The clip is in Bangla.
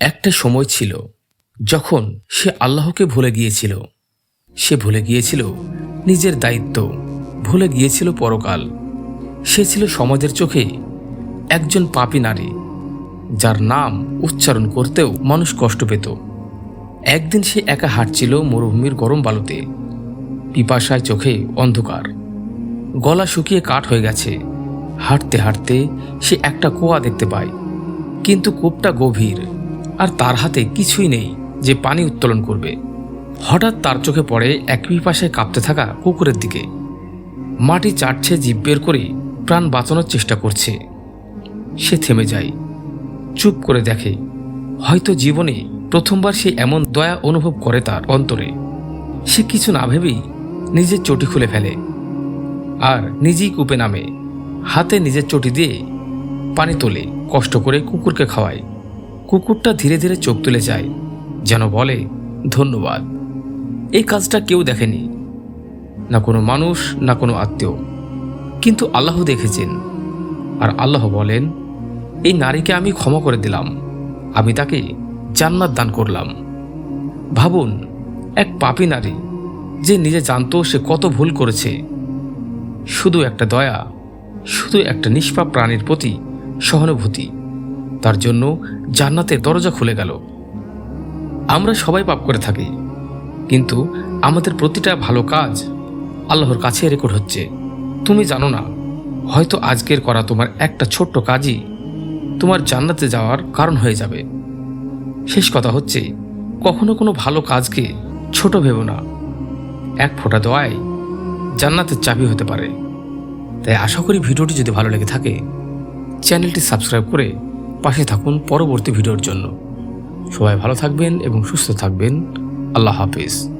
একটা সময় ছিল যখন সে আল্লাহকে ভুলে গিয়েছিল। সে ভুলে গিয়েছিল নিজের দায়িত্ব, ভুলে গিয়েছিল পরকাল। সে ছিল সমাজের চোখে একজন পাপী নারী, যার নাম উচ্চারণ করতেও মানুষ কষ্ট পেত। একদিন সে একা হাঁটছিল মরুভূমির গরম বালুতে। পিপাসায় চোখে অন্ধকার। গলা শুকিয়ে কাঠ হয়ে গেছে। হাঁটতে হাঁটতে সে একটা কুয়া দেখতে পায়, কিন্তু কূপটা গভীর। আর তার হাতে কিছুই নেই যে পানি উত্তোলন করবে। হঠাৎ তার চোখে পড়ে এক পাশে কাঁপতে থাকা কুকুরের দিকে। মাটি চাটছে জিভ বের করে প্রাণ বাঁচানোর চেষ্টা করছে। সে থেমে যায়, চুপ করে দেখে। হয়তো জীবনে প্রথমবার সে এমন দয়া অনুভব করে তার অন্তরে। সে কিছু না ভেবেই নিজের চটি খুলে ফেলে আর নিজেই কূপে নামে। হাতে নিজের চটি দিয়ে পানি তোলে, কষ্ট করে কুকুরকে খাওয়ায়। কুকুরটা ধীরে ধীরে চোখ তুলে যায়, যেন বলে, ধন্যবাদ। এই কাজটা কেউ দেখেনি। না কোনো মানুষ, না কোনো আত্মীয়। কিন্তু আল্লাহ দেখেছেন। আর আল্লাহ বলেন, এই নারীকে আমি ক্ষমা করে দিলাম। আমি তাকে জান্নাত দান করলাম। ভাবুন, এক পাপী নারী যে নিজে জানতো সে কত ভুল করেছে। শুধু একটা দয়া, শুধু একটা নিষ্পাপ প্রাণীর প্রতি সহানুভূতি। তার জন্য জান্নাতের দরজা খুলে গেল। আমরা সবাই পাপ করে থাকি, কিন্তু আমাদের প্রতিটা ভালো কাজ আল্লাহর কাছে রেকর্ড হচ্ছে। তুমি জানো না, হয়তো আজকের করা তোমার একটা ছোট্ট কাজই তোমার জান্নাতে যাওয়ার কারণ হয়ে যাবে। শেষ কথা হচ্ছে, কখনো কোনো ভালো কাজকে ছোট ভেবো না। এক ফোঁটা দোয়ায় জান্নাতের চাবি হতে পারে। তাই আশা করি ভিডিওটি যদি ভালো লেগে থাকে, চ্যানেলটি সাবস্ক্রাইব করে পাশে থাকুন পরবর্তী ভিডিওর জন্য। সবাই ভালো থাকবেন এবং সুস্থ থাকবেন। আল্লাহ হাফিজ।